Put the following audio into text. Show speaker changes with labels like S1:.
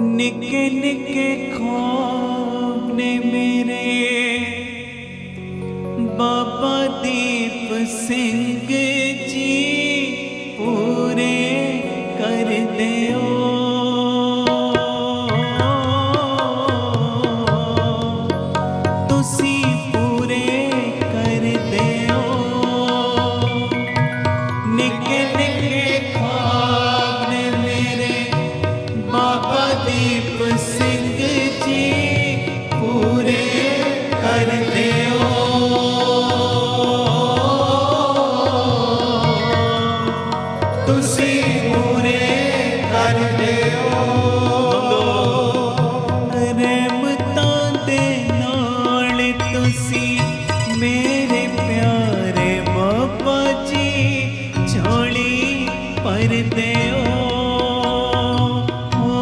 S1: निके निके खोने मेरे। बाबा दीप सिंह जी पूरे कर दे पूरे कर दे ਬਾਬਾ ਦੀਪ ਸਿੰਘ ਜੀ ਪੂਰੇ ਕਰਦੇ ਹੋ ਤੁਸੀਂ ਪੂਰੇ ਕਰਦੇ ਹੋ ਰਹਿਮਤਾਂ ਦੇ ਨਾਲ ਤੁਸੀਂ ਮੇਰੇ ਪਿਆਰੇ ਬਾਬਾ ਜੀ ਝੋਲੀ ਪਰਦੇ